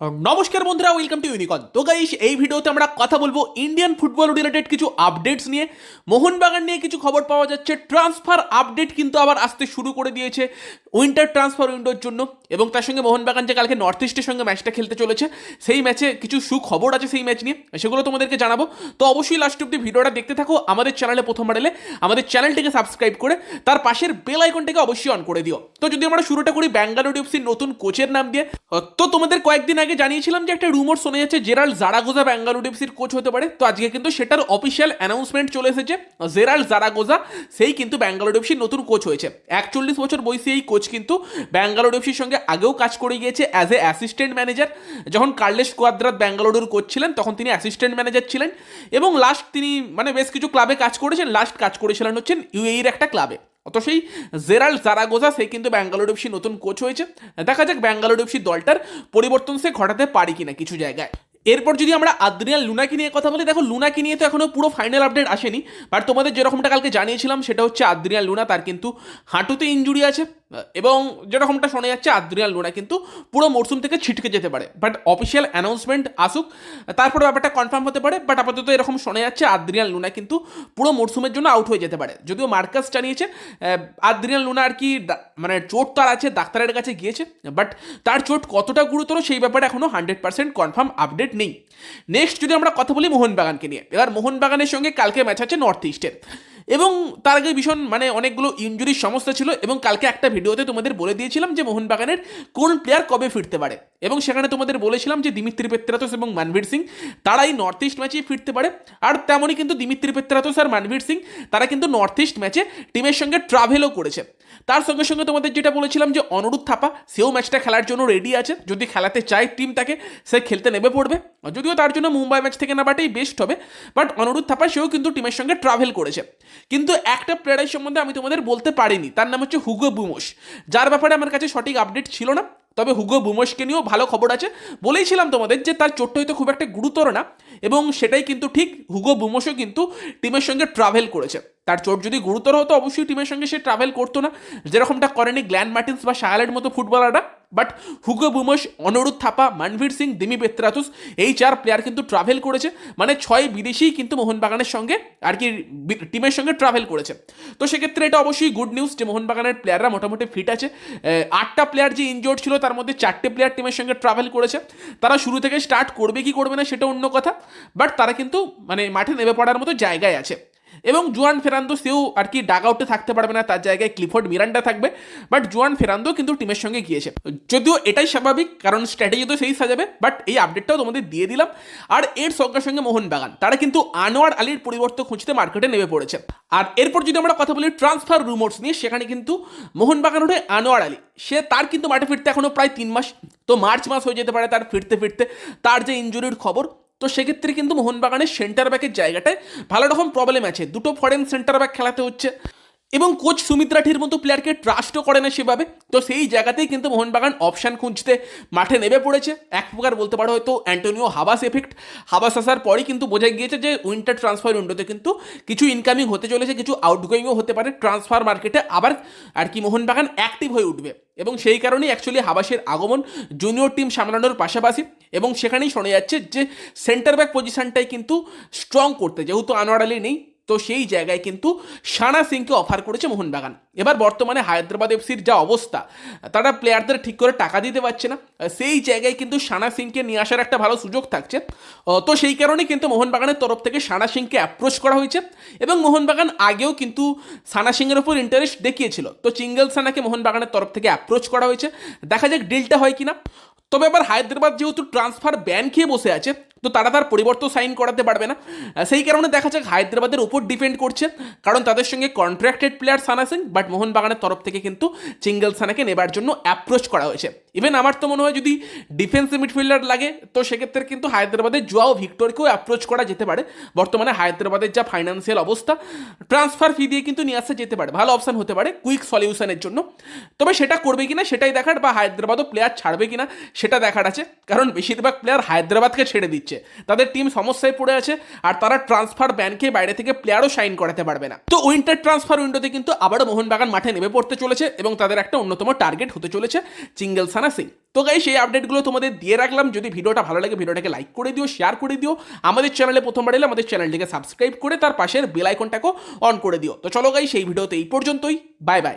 নমস্কার বন্ধুরা welcome to ইউনিকন তো গাইস এই ভিডিওতে আমরা কথা বলব ইন্ডিয়ান ফুটবল রিলেটেড কিছু আপডেটস নিয়ে। মোহনবাগান নিয়ে কিছু খবর পাওয়া যাচ্ছে। ট্রান্সফার আপডেট কিন্তু আবার আসতে শুরু করে দিয়েছে উইন্টার ট্রান্সফার উইন্ডোর জন্য। এবং তার সঙ্গে মোহনবাগান যে কালকে নর্থ ইস্টের সঙ্গে ম্যাচটা খেলতে চলেছে, সেই ম্যাচে কিছু সুখবর আছে সেই ম্যাচ নিয়ে। সেগুলো তোমাদেরকে জানাব। তো অবশ্যই লাস্ট অব্দি ভিডিওটা দেখতে থাকো। আমাদের চ্যানেলে প্রথমবার এলে আমাদের চ্যানেলটিকে সাবস্ক্রাইব করে, তার পাশের বেল আইকনটাকে অবশ্যই অন করে দিও। তো যদি আমরা শুরুটা করি ব্যাঙ্গালোর এফসির নতুন কোচের নাম দিয়ে তো তোমাদের কয়েকদিন আগে জানিয়েছিলাম যে একটা রুমর শোনা যাচ্ছে জেরাল জারাগোজা ব্যাঙ্গালোর এফসির কোচ হতে পারে। তো আজকে কিন্তু সেটার অফিসিয়াল অ্যানাউন্সমেন্ট চলে এসেছে। জেরাল জারাগোজা, সেই কিন্তু ব্যাঙ্গালোর এফসির নতুন কোচ হয়েছে। একচল্লিশ বছর বয়সী এই কোচ কিন্তু ব্যাঙ্গালোর এফসির সঙ্গে আগেও কাজ করে গিয়েছে অ্যাজ এ অ্যাসিস্ট্যান্ট ম্যানেজার যখন কার্লেস কোয়াদ্রাত ব্যাঙ্গালোরের কোচ ছিলেন, তখন তিনি অ্যাসিস্ট্যান্ট ম্যানেজার ছিলেন। এবং লাস্ট তিনি মানে বেশ কিছু ক্লাবে কাজ করেছেন। লাস্ট কাজ করেছিলেন হচ্ছেন ইউএইর একটা ক্লাবে অত সেই জেরাল জারাগোজা, সে কিন্তু ব্যাঙ্গালোর এফসি নতুন কোচ হয়েছে। দেখা যাক ব্যাঙ্গালোর এফসি দলটার পরিবর্তন সে ঘটাতে পারি কিনা কিছু জায়গায়। এরপর যদি আমরা আদ্রিয়ান লুনাকি নিয়ে কথা বলি, দেখো লুনাকি নিয়ে তো এখনও পুরো ফাইনাল আপডেট আসেনি বাট তোমাদের যেরকমটা কালকে জানিয়েছিলাম, সেটা হচ্ছে আদ্রিয়ান লুনা, তার কিন্তু হাঁটুতে ইঞ্জুরি আছে। এবং যেরকমটা শোনা যাচ্ছে আদ্রিয়ান লুনা কিন্তু পুরো মরসুম থেকে ছিটকে যেতে পারে। বাট অফিসিয়াল অ্যানাউন্সমেন্ট আসুক তারপরে ব্যাপারটা কনফার্ম হতে পারে বাট আপাতত এরকম শোনা যাচ্ছে আদ্রিয়ান লুনা কিন্তু পুরো মরসুমের জন্য আউট হয়ে যেতে পারে। যদিও মার্কাস জানিয়েছে আহ, আদ্রিয়ান লুনা আর কি মানে চোট তার আছে ডাক্তারের কাছে গিয়েছে বাট তার চোট কতটা গুরুতর সেই ব্যাপারে এখনও হান্ড্রেড পার্সেন্ট কনফার্ম আপডেট নেই। নেক্সট যদি আমরা কথা বলি মোহনবাগানকে নিয়ে এবার মোহনবাগানের সঙ্গে কালকে ম্যাচ আছে নর্থ ইস্টের এবং তার আগে ভীষণ মানে অনেকগুলো ইঞ্জুরির সমস্যা ছিল এবং কালকে একটা ভিডিওতে তোমাদের বলে দিয়েছিলাম যে মোহনবাগানের কোন প্লেয়ার কবে ফিরতে পারে। এবং সেখানে তোমাদের বলেছিলাম যে দিমিত্রি পেত্রাতোস এবং মানভীর সিং তারা এই নর্থ ইস্ট ম্যাচেই ফিরতে পারে। আর তেমনই কিন্তু দিমিত্রি পেত্রাতোস আর মানভীর সিং, তারা কিন্তু নর্থ ইস্ট ম্যাচে টিমের সঙ্গে ট্রাভেলও করেছে। তার সঙ্গে সঙ্গে তোমাদের যেটা বলেছিলাম যে অনুরোধ থাপা, সেও ম্যাচটা খেলার জন্য রেডি আছে। যদি খেলাতে চায় টিম তাকে, সে খেলতে নেমে পড়বে। যদিও তার জন্য মুম্বাই ম্যাচ থেকে নেওয়াটাই বেস্ট হবে বাট অনুরোধ থাপা সেও কিন্তু টিমের সঙ্গে ট্রাভেল করেছে। কিন্তু একটা প্লেয়ারের সম্বন্ধে আমি তোমাদের বলতে পারিনি। তার নাম হচ্ছে হুগো বুমোস, যার ব্যাপারে আমার কাছে সঠিক আপডেট ছিল না। তবে হুগো বুমসকে নিয়েও ভালো খবর আছে। বলেইছিলাম তোমাদের যে তার চোটটা হয়তো খুব একটা গুরুতর না, এবং সেটাই কিন্তু ঠিক হুগো বুমসও কিন্তু টিমের সঙ্গে ট্রাভেল করেছে। তার চোট যদি গুরুতর হতো, অবশ্যই টিমের সঙ্গে সে ট্রাভেল করতো না। যেরকমটা করেনি গ্ল্যান্ড মার্টিন্স বা শায়ালের মতো ফুটবলাররা বাট হুগো বুমোস অনুরোধ থাপা মানভীর সিং দিমি বেত্রাতুস এই চার প্লেয়ার কিন্তু ট্রাভেল করেছে। মানে ছয় বিদেশি কিন্তু মোহনবাগানের সঙ্গে আর কি টিমের সঙ্গে ট্রাভেল করেছে। তো সেক্ষেত্রে এটা অবশ্যই গুড নিউজ যে মোহনবাগানের প্লেয়াররা মোটামুটি ফিট আছে। আটটা প্লেয়ার যে ইনজোর্ড ছিল, তার মধ্যে চারটে প্লেয়ার টিমের সঙ্গে ট্রাভেল করেছে। তারা শুরু থেকে স্টার্ট করবে কি করবে না, সেটা অন্য কথা। বাট তারা কিন্তু মানে মাঠে নেমে পড়ার মতো জায়গায় আছে। এবং জুয়ান ফেরান্দো সেও আর কি ডাগ আউটে থাকতে পারবে না, তার জায়গায় ক্লিফোর্ড মিরান্ডা থাকবে। বাট জুয়ান ফেরান্দো কিন্তু টিমের সঙ্গে গিয়েছে। যদিও এটাই স্বাভাবিক, কারণ স্ট্র্যাটেজি তো সেই সাজাবে বাট এই আপডেটটাও তোমাদের দিয়ে দিলাম। আর এর সঙ্গে সঙ্গে মোহনবাগান তারা কিন্তু আনোয়ার আলীর পরিবর্তন খুঁজতে মার্কেটে নেমে পড়েছে। আর এরপর যদি আমরা কথা বলি ট্রান্সফার রুমোর্স নিয়ে, সেখানে কিন্তু মোহনবাগান ওঠে আনোয়ার আলী। সে তার কিন্তু মাঠে ফিরতে এখনও প্রায় তিন মাস, তো মার্চ মাস হয়ে যেতে পারে তার ফিরতে ফিরতে। তার যে ইঞ্জুরির খবর তো সেক্ষেত্রে কিন্তু মোহনবাগানের সেন্টার ব্যাকের জায়গাটায় ভালো রকম প্রবলেম আছে। দুটো ফরেন সেন্টার ব্যাক খেলাতে হচ্ছে এবং কোচ সুমিত রাঠির মতো প্লেয়ারকে ট্রাস্টও করে না সেভাবে। তো সেই জায়গাতেই কিন্তু মোহনবাগান অপশান খুঁজতে মাঠে নেমে পড়েছে। এক প্রকার বলতে পারো হয়তো অ্যান্টোনিও হাবাস এফেক্ট হাবাস আসার পরই কিন্তু বোঝা গিয়েছে যে উইন্টার ট্রান্সফার উইন্ডোতে কিন্তু কিছু ইনকামিং হতে চলেছে, কিছু আউটগোয়িংও হতে পারে। ট্রান্সফার মার্কেটে আবার আর কি মোহনবাগান অ্যাক্টিভ হয়ে উঠবে। এবং সেই কারণেই অ্যাকচুয়ালি হাবাসের আগমন জুনিয়র টিম সামলানোর পাশাপাশি এবং সেখানেই শোনা যাচ্ছে যে সেন্টার ব্যাক পজিশনটাই কিন্তু স্ট্রং করতে, যেহেতু আনোয়ার আলী নেই, তো সেই জায়গায় কিন্তু সানা সিংকে অফার করেছে মোহনবাগান। এবার বর্তমানে হায়দ্রাবাদ এফসির যা অবস্থা, তারা প্লেয়ারদের ঠিক করে টাকা দিতে পারছে না। সেই জায়গায় কিন্তু সানা সিংকে নিয়ে আসার একটা ভালো সুযোগ থাকছে। তো সেই কারণেই কিন্তু মোহনবাগানের তরফ থেকে সানা সিংকে অ্যাপ্রোচ করা হয়েছে এবং মোহনবাগান আগেও কিন্তু সানা সিংয়ের ওপর ইন্টারেস্ট দেখিয়েছিল। তো চিঙ্গল সানাকে মোহনবাগানের তরফ থেকে অ্যাপ্রোচ করা হয়েছে। দেখা যাক ডিলটা হয় কিনা। তবে আবার হায়দ্রাবাদ যেহেতু ট্রান্সফার ব্যান খেয়ে বসে আছে, তো তারা তার পরিবর্তন সাইন করাতে পারবে না। সেই কারণে দেখা যাক হায়দ্রাবাদের উপর ডিপেন্ড করছে। কারণ তাদের সঙ্গে contracted player Sana Singh but মোহনবাগানের তরফ থেকে কিন্তু চিঙ্গল সানাকে নেবার জন্য অ্যাপ্রোচ করা হয়েছে। ইভেন আমার তো মনে হয় যদি ডিফেন্সিভ মিডফিল্ডার লাগে, তো সেক্ষেত্রে কিন্তু হায়দ্রাবাদের জুয়াও ভিক্টরকেও অ্যাপ্রোচ করা যেতে পারে। বর্তমানে হায়দ্রাবাদের যা ফাইন্যান্সিয়াল অবস্থা ট্রান্সফার ফি দিয়ে কিন্তু নিয়ে আসা যেতে পারে। ভালো অপশন হতে পারে কুইক সলিউশনের জন্য। তবে সেটা করবে কিনা সেটাই দেখার বা হায়দ্রাবাদও প্লেয়ার ছাড়বে কিনা সেটা দেখার আছে। কারণ বেশিরভাগ প্লেয়ার হায়দ্রাবাদকে ছেড়ে দিচ্ছে। তাদের টিম সমস্যায় পড়ে আছে আর তারা ট্রান্সফার ব্যানকে বাইরে থেকে প্লেয়ারও সাইন করাতে পারবে না। তো উইন্টার ট্রান্সফার উইন্ডোতে কিন্তু আবারও মোহনবাগান মাঠে নেমে পড়তে চলেছে এবং তাদের একটা অন্যতম টার্গেট হতে চলেছে। চিঙ্গেল সানা সিং তো গাই সেই আপডেটগুলো তোমাদের দিয়ে রাখলাম। যদি ভিডিওটা ভালো লাগে, ভিডিওটাকে লাইক করে দিও শেয়ার করে দিও। আমাদের চ্যানেলে প্রথমবার এলে আমাদের চ্যানেলটিকে সাবস্ক্রাইব করে তার পাশের বেল আইকনটাকেও অন করে দিও। তো চলো গাই সেই ভিডিওতে এই পর্যন্তই। Bye bye